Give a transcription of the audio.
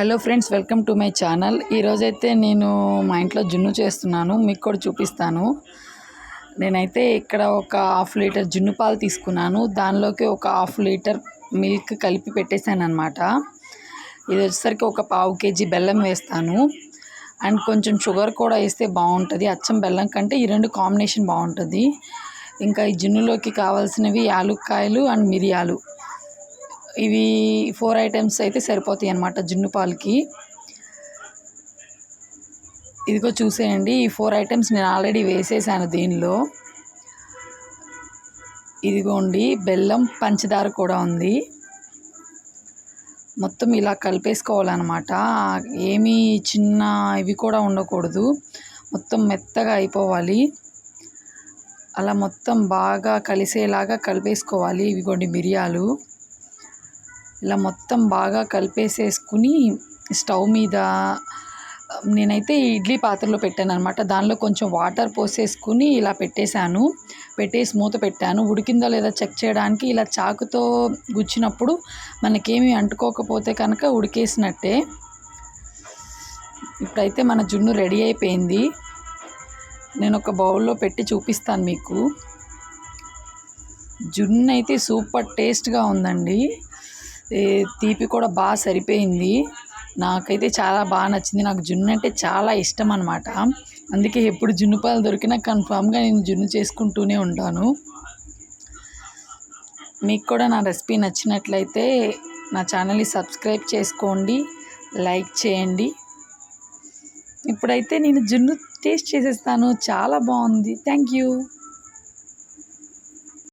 Hello friends welcome to my channel. ఈరోజైతే నేను మా ఇంట్లో జున్ను చేస్తున్నాను మీకు కూడా చూపిస్తాను. నేనైతే ఇక్కడ ఒక హాఫ్ లీటర్ జున్ను పాలు తీసుకున్నాను. దానిలోకి ఒక హాఫ్ లీటర్ మిల్క్ కలిపి పెట్టేశాను అనమాట ఇది వచ్చేసరికి ఒక పావు కేజీ బెల్లం వేస్తాను. అండ్ కొంచెం షుగర్ కూడా వేస్తే బాగుంటుంది. అచ్చం బెల్లం కంటే ఈ రెండు కాంబినేషన్ బాగుంటుంది. ఇంకా ఈ జున్నులోకి కావాల్సినవి యాలుక్కాయలు అండ్ మిరియాలు. ఇవి ఫోర్ ఐటమ్స్ అయితే సరిపోతాయి అన్నమాట జున్ను పాలకి. ఇదిగో చూసేయండి ఈ ఫోర్ ఐటమ్స్ నేను ఆల్రెడీ వేసేసాను దీనిలో. ఇదిగోండి బెల్లం పంచదార కూడా ఉంది. మొత్తం ఇలా కలిపేసుకోవాలన్నమాట. ఏమీ చిన్న ఇవి కూడా ఉండకూడదు. మొత్తం మెత్తగా అయిపోవాలి. అలా మొత్తం బాగా కలిసేలాగా కలిపేసుకోవాలి. ఇవిగోండి మిరియాలు. ఇలా మొత్తం బాగా కలిపేసేసుకుని స్టవ్ మీద నేనైతే ఇడ్లీ పాత్రలో పెట్టాను అనమాట దానిలో కొంచెం వాటర్ పోసేసుకుని ఇలా పెట్టేశాను. పెట్టేసి మూత పెట్టాను. ఉడికిందో లేదా చెక్ చేయడానికి ఇలా చాకుతో గుచ్చినప్పుడు మనకేమి అంటుకోకపోతే కనుక ఉడికేసినట్టే. ఇప్పుడైతే మన జున్ను రెడీ అయిపోయింది. నేను ఒక బౌల్లో పెట్టి చూపిస్తాను మీకు. జున్ను అయితే సూపర్ టేస్ట్గా ఉందండి. తీపి కూడా బాగా సరిపోయింది. నాకైతే చాలా బాగా నచ్చింది. నాకు జున్ను అంటే చాలా ఇష్టం అనమాట అందుకే ఎప్పుడు జున్ను పాలు దొరికినా కన్ఫామ్గా నేను జున్ను చేసుకుంటూనే ఉంటాను. మీకు కూడా నా రెసిపీ నచ్చినట్లయితే నా ఛానల్ని సబ్స్క్రైబ్ చేసుకోండి లైక్ చేయండి. ఇప్పుడైతే నేను జున్ను టేస్ట్ చేసేస్తాను. చాలా బాగుంది. Thank you.